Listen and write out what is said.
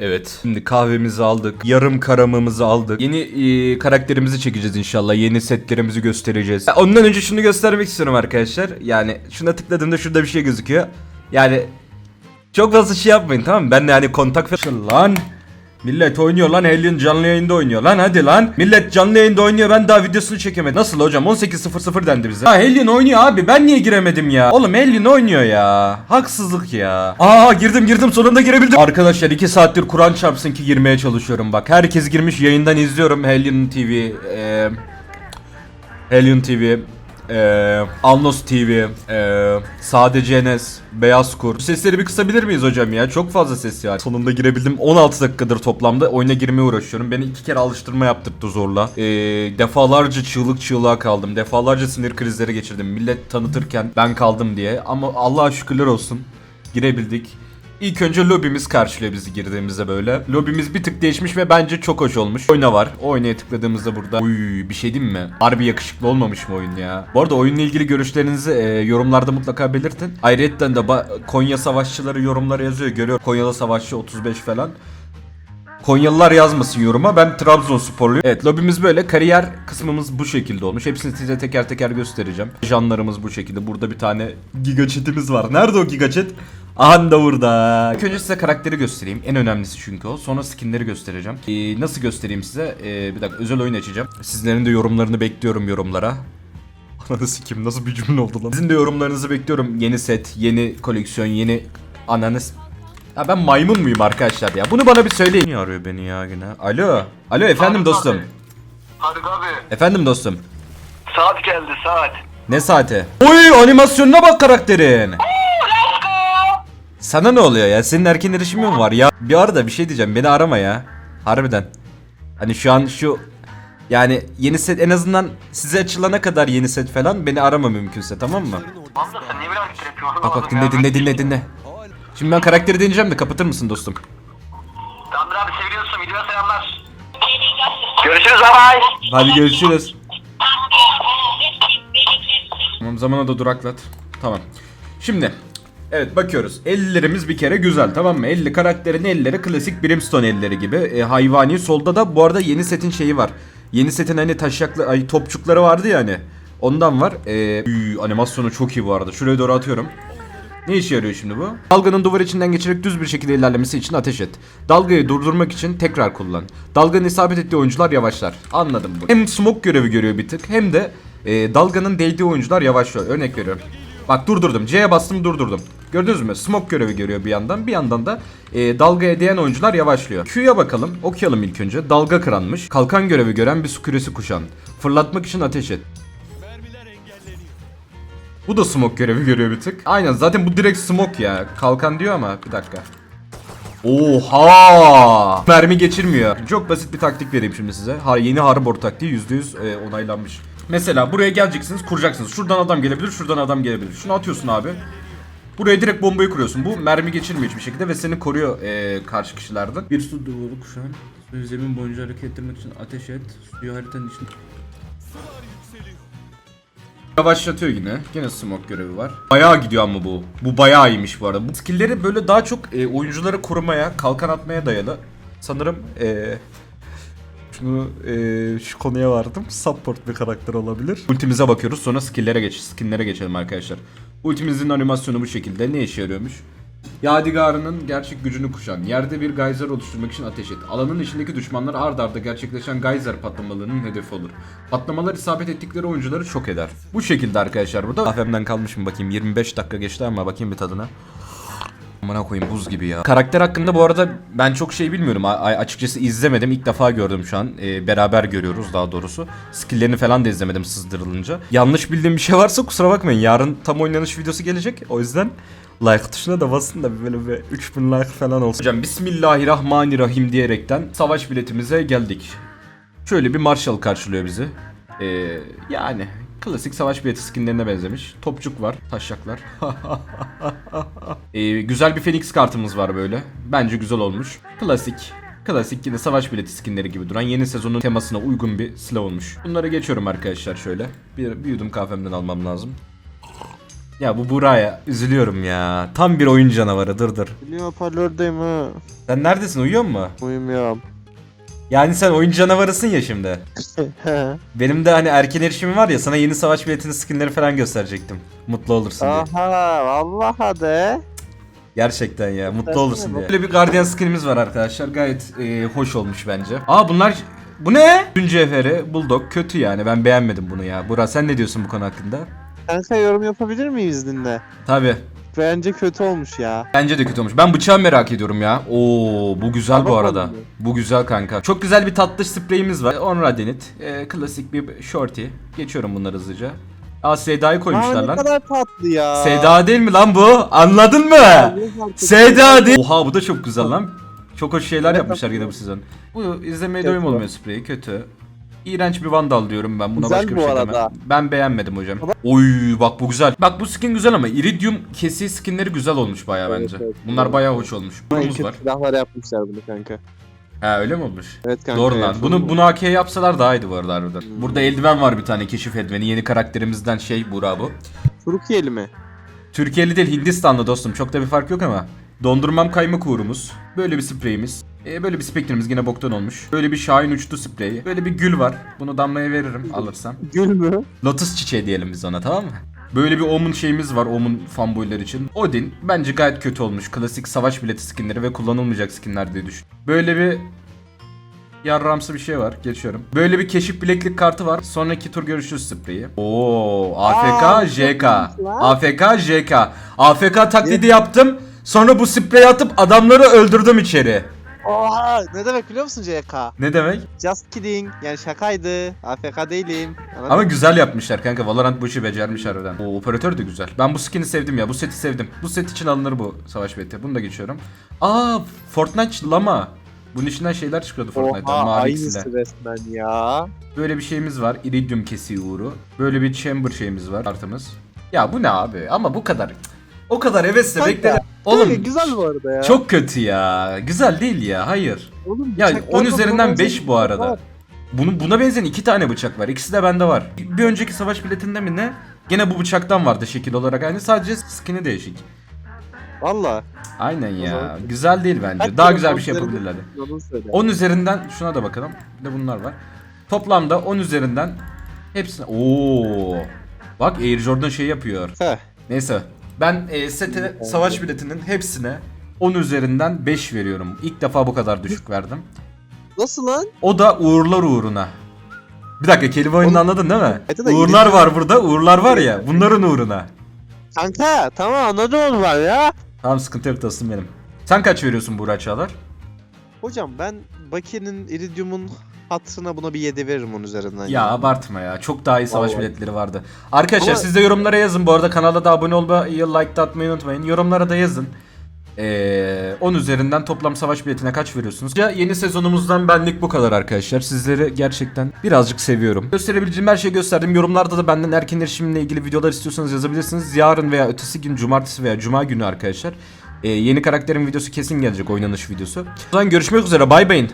Evet. Şimdi kahvemizi aldık. Yarım karamımızı aldık. Yeni e, karakterimizi çekeceğiz inşallah. Yeni setlerimizi göstereceğiz. Ya, Ondan önce şunu göstermek istiyorum arkadaşlar. Yani şuna tıkladığımda şurada bir şey gözüküyor. Yani çok fazla şey yapmayın tamam mı? Ben de hani kontak falan... Lan! Millet oynuyor lan Alien canlı yayında oynuyor lan hadi lan. Millet canlı yayında oynuyor ben daha videosunu çekemedim. Nasıl hocam 18.00 dendi bize. Ha Alien oynuyor abi ben niye giremedim ya? Oğlum Alien oynuyor ya. Haksızlık ya. Aa girdim girdim sonunda girebildim. Arkadaşlar 2 saattir Kur'an çarpsın ki girmeye çalışıyorum bak. Herkes girmiş yayından izliyorum Alien TV. Eee... Helion TV, eee Alnos TV, eee Sadece Enes, Beyaz Kur. Bu sesleri bir kısabilir miyiz hocam ya? Çok fazla ses var. Sonunda girebildim. 16 dakikadır toplamda oyuna girmeye uğraşıyorum. Beni iki kere alıştırma yaptırdı zorla. Eee defalarca çığlık çığlığa kaldım. Defalarca sinir krizleri geçirdim. Millet tanıtırken ben kaldım diye. Ama Allah'a şükürler olsun. Girebildik. İlk önce lobimiz karşılıyor bizi girdiğimizde böyle. Lobimiz bir tık değişmiş ve bence çok hoş olmuş. Oyna var. O oynaya tıkladığımızda burada. Uy bir şey diyeyim mi? Harbi yakışıklı olmamış mı oyun ya? Bu arada oyunla ilgili görüşlerinizi e, yorumlarda mutlaka belirtin. Ayrıca de Konya savaşçıları yorumlara yazıyor. Görüyor Konyalı savaşçı 35 falan. Konyalılar yazmasın yoruma. Ben Trabzonsporluyum. Evet lobimiz böyle. Kariyer kısmımız bu şekilde olmuş. Hepsini size teker teker göstereceğim. Janlarımız bu şekilde. Burada bir tane giga chat'imiz var. Nerede o giga chat? Aha da burada. İlk önce size karakteri göstereyim. En önemlisi çünkü o. Sonra skinleri göstereceğim. Ee, nasıl göstereyim size? Ee, bir dakika özel oyun açacağım. Sizlerin de yorumlarını bekliyorum yorumlara. Ananı sikim nasıl bir cümle oldu lan. Sizin de yorumlarınızı bekliyorum. Yeni set, yeni koleksiyon, yeni ananız. Ya ben maymun muyum arkadaşlar ya? Bunu bana bir söyleyin. Niye arıyor beni ya yine? Alo. Alo efendim Faruk dostum. abi. Faruk abi. Efendim dostum. Saat geldi saat. Ne saati? Oy animasyonuna bak karakterin. Sana ne oluyor ya? Senin erken erişimi mi var ya? Bir arada bir şey diyeceğim. Beni arama ya. Harbiden. Hani şu an şu yani yeni set en azından size açılana kadar yeni set falan beni arama mümkünse tamam mı? Hamza sen niye böyle hareket yapıyorsun? Bak bak dinle dinle dinle dinle. Şimdi ben karakteri deneyeceğim de kapatır mısın dostum? Tamamdır abi seviyorsun videoya selamlar. Görüşürüz bye. Hadi görüşürüz. Tamam zamana da duraklat. Tamam. Şimdi Evet bakıyoruz. Ellerimiz bir kere güzel tamam mı? 50 karakterin elleri klasik Brimstone elleri gibi. E, hayvani solda da bu arada yeni setin şeyi var. Yeni setin hani taşaklı ay topçukları vardı ya hani. Ondan var. E, üy, animasyonu çok iyi bu arada. Şuraya doğru atıyorum. Ne işe yarıyor şimdi bu? Dalganın duvar içinden geçerek düz bir şekilde ilerlemesi için ateş et. Dalgayı durdurmak için tekrar kullan. Dalganın isabet ettiği oyuncular yavaşlar. Anladım bunu. Hem smoke görevi görüyor bir tık hem de e, dalganın değdiği oyuncular yavaşlıyor. Örnek veriyorum. Bak durdurdum. C'ye bastım durdurdum. Gördünüz mü? Smoke görevi görüyor bir yandan. Bir yandan da e, dalgaya değen oyuncular yavaşlıyor. Q'ya bakalım. Okuyalım ilk önce. Dalga kıranmış. Kalkan görevi gören bir su küresi kuşan. Fırlatmak için ateş et. Bu da smoke görevi görüyor bir tık. Aynen zaten bu direkt smoke ya. Kalkan diyor ama bir dakika. Oha! Mermi geçirmiyor. Çok basit bir taktik vereyim şimdi size. Ha, yeni harbor taktiği %100 e, onaylanmış. Mesela buraya geleceksiniz, kuracaksınız. Şuradan adam gelebilir, şuradan adam gelebilir. Şunu atıyorsun abi. Buraya direkt bombayı kuruyorsun. Bu mermi geçirmiyor hiçbir şekilde ve seni koruyor e, karşı kişilerden. Bir su duvulu kuşan. Suyu zemin boyunca hareket ettirmek için ateş et. Suyu haritanın içinde... Yavaşlatıyor yine. Yine smoke görevi var. Bayağı gidiyor ama bu. Bu bayağı iyiymiş bu arada. Bu skill'leri böyle daha çok e, oyuncuları korumaya, kalkan atmaya dayalı. Sanırım e, şunu e, şu konuya vardım. Support bir karakter olabilir. Ultimize bakıyoruz. Sonra skill'lere geç, skinlere geçelim arkadaşlar. Ultimizin animasyonu bu şekilde. Ne işe yarıyormuş? Yadigarının gerçek gücünü kuşan, yerde bir geyser oluşturmak için ateş et. Alanın içindeki düşmanlar ard arda gerçekleşen geyser patlamalarının hedefi olur. Patlamalar isabet ettikleri oyuncuları şok eder. Bu şekilde arkadaşlar burada. Afemden kalmışım bakayım 25 dakika geçti ama bakayım bir tadına. Amına koyayım buz gibi ya. Karakter hakkında bu arada ben çok şey bilmiyorum. A- açıkçası izlemedim. İlk defa gördüm şu an. Ee, beraber görüyoruz daha doğrusu. Skill'lerini falan da izlemedim sızdırılınca. Yanlış bildiğim bir şey varsa kusura bakmayın. Yarın tam oynanış videosu gelecek. O yüzden like tuşuna da basın da böyle bir 3000 like falan olsun. Hocam Bismillahirrahmanirrahim diyerekten savaş biletimize geldik. Şöyle bir Marshall karşılıyor bizi. Ee, yani klasik savaş bileti skinlerine benzemiş. Topçuk var, taşaklar. Ee, güzel bir Phoenix kartımız var böyle. Bence güzel olmuş. Klasik. Klasik yine savaş bileti skinleri gibi duran yeni sezonun temasına uygun bir silah olmuş. Bunları geçiyorum arkadaşlar şöyle. Bir, bir yudum kahvemden almam lazım. Ya bu Buraya üzülüyorum ya. Tam bir oyun canavarı dur dur. Biliyorum hoparlördeyim ha. Sen neredesin uyuyor mu? Uyumuyorum. Yani sen oyun canavarısın ya şimdi. Benim de hani erken erişimim var ya sana yeni savaş biletinin skinleri falan gösterecektim. Mutlu olursun diye. Aha vallahi de. Gerçekten ya mutlu olursun diye. Böyle bir Guardian skinimiz var arkadaşlar. Gayet e, hoş olmuş bence. Aa bunlar bu ne? Dün cevheri Bulldog kötü yani ben beğenmedim bunu ya. Burak sen ne diyorsun bu konu hakkında? Kanka yorum yapabilir miyiz izninle? Tabi. Bence kötü olmuş ya. Bence de kötü olmuş. Ben bıçağı merak ediyorum ya. Oo bu güzel Al bu arada. bakalım. Bu güzel kanka. Çok güzel bir tatlı spreyimiz var. Onra Denit. E, klasik bir shorty. Geçiyorum bunları hızlıca. Aa Seda'yı koymuşlar Aa, ne lan. kadar tatlı ya. Seda değil mi lan bu? Anladın mı? Ne fark Seda değil. Oha bu da çok güzel lan. Çok hoş şeyler yapmışlar yine bu sezon. Bu izlemeye doyum olmuyor spreyi kötü. İğrenç bir vandal diyorum ben buna Güzel başka bir bu şey arada. demem. Ben beğenmedim hocam. Oy bak bu güzel. Bak bu skin güzel ama iridium kesi skinleri güzel olmuş bayağı Evet, bence. evet. Bunlar bayağı hoş olmuş. Ama Burumuz kötü var. silahlar yapmışlar bunu kanka. Ha öyle mi olmuş? Evet kanka. Doğru lan. Bunu mı? bunu AK yapsalar daha iyiydi bu arada harbiden. Hmm. Burada eldiven var bir tane keşif eldiveni. Yeni karakterimizden şey Burak bu. Türkiye'li mi? Türkiye'li değil Hindistanlı dostum. Çok da bir fark yok ama. Dondurmam kaymak uğrumuz. Böyle bir spreyimiz. Ee, böyle bir spektrimiz yine boktan olmuş. Böyle bir şahin uçtu spreyi. Böyle bir gül var. Bunu damlaya veririm alırsam. Gül mü? Lotus çiçeği diyelim biz ona tamam mı? Böyle bir Omun şeyimiz var Omun fanboylar için. Odin bence gayet kötü olmuş. Klasik savaş bileti skinleri ve kullanılmayacak skinler diye düşün. Böyle bir yarramsı bir şey var. Geçiyorum. Böyle bir keşif bileklik kartı var. Sonraki tur görüşürüz spreyi. Oo, AFK Aa, JK. AFK JK. AFK taklidi yaptım. Sonra bu spreyi atıp adamları öldürdüm içeri. Oha! Ne demek biliyor musun CK? Ne demek? Just kidding. Yani şakaydı. AFK değilim. Anladın Ama mı? güzel yapmışlar kanka. Valorant bu işi becermiş harbiden. O operatör de güzel. Ben bu skin'i sevdim ya. Bu seti sevdim. Bu set için alınır bu savaş beti. Bunu da geçiyorum. Aa Fortnite lama. Bunun içinden şeyler çıkıyordu Fortnite'tan. Oha Mavi ikisiyle. aynısı resmen ya. Böyle bir şeyimiz var. Iridium kesiği uğru. Böyle bir chamber şeyimiz var. Artımız. Ya bu ne abi? Ama bu kadar. O kadar hevesle Kanka, bekledim. Oğlum Oğlum güzel bu arada ya. çok kötü ya. Güzel değil ya. Hayır. Oğlum, Ya bıçaklarda 10 buna üzerinden benzer 5 bu arada. var. Bunun buna benzeyen iki tane bıçak var. İkisi de bende var. Bir önceki savaş biletinde mi ne? Gene bu bıçaktan vardı şekil olarak aynı. Sadece skin'i değişik. Valla. Aynen ya. zaman- Güzel değil bence. Daha güzel bir şey yapabilirlerdi. Söyle. 10 üzerinden şuna da bakalım. Bir de bunlar var. Toplamda 10 üzerinden hepsine Oo. Bak Air Jordan şey yapıyor. Heh. Neyse. Ben e, sete savaş biletinin hepsine 10 üzerinden 5 veriyorum. İlk defa bu kadar düşük verdim. Nasıl lan? O da uğurlar uğruna. Bir dakika kelime oyununu Oğlum, anladın değil mi? Hadi da Uğurlar var burada. Uğurlar var ya. Bunların uğruna. Kanka tamam anladım onu var ya. Tamam sıkıntı yok dostum benim. Sen kaç veriyorsun Buğra Çağlar? Hocam ben Baki'nin Iridium'un hatırına buna bir 7 veririm onun üzerinden. Ya abartma ya. Çok daha iyi savaş Vallahi. biletleri vardı. Arkadaşlar Ama- siz de yorumlara yazın. Bu arada kanala da abone olmayı, like da atmayı unutmayın. Yorumlara da yazın. Ee, 10 üzerinden toplam savaş biletine kaç veriyorsunuz? Ya yeni sezonumuzdan benlik bu kadar arkadaşlar. Sizleri gerçekten birazcık seviyorum. Gösterebileceğim her şeyi gösterdim. Yorumlarda da benden erken erişimle ilgili videolar istiyorsanız yazabilirsiniz. Yarın veya ötesi gün cumartesi veya cuma günü arkadaşlar. Ee, yeni karakterin videosu kesin gelecek oynanış videosu. O zaman görüşmek üzere bay bayın.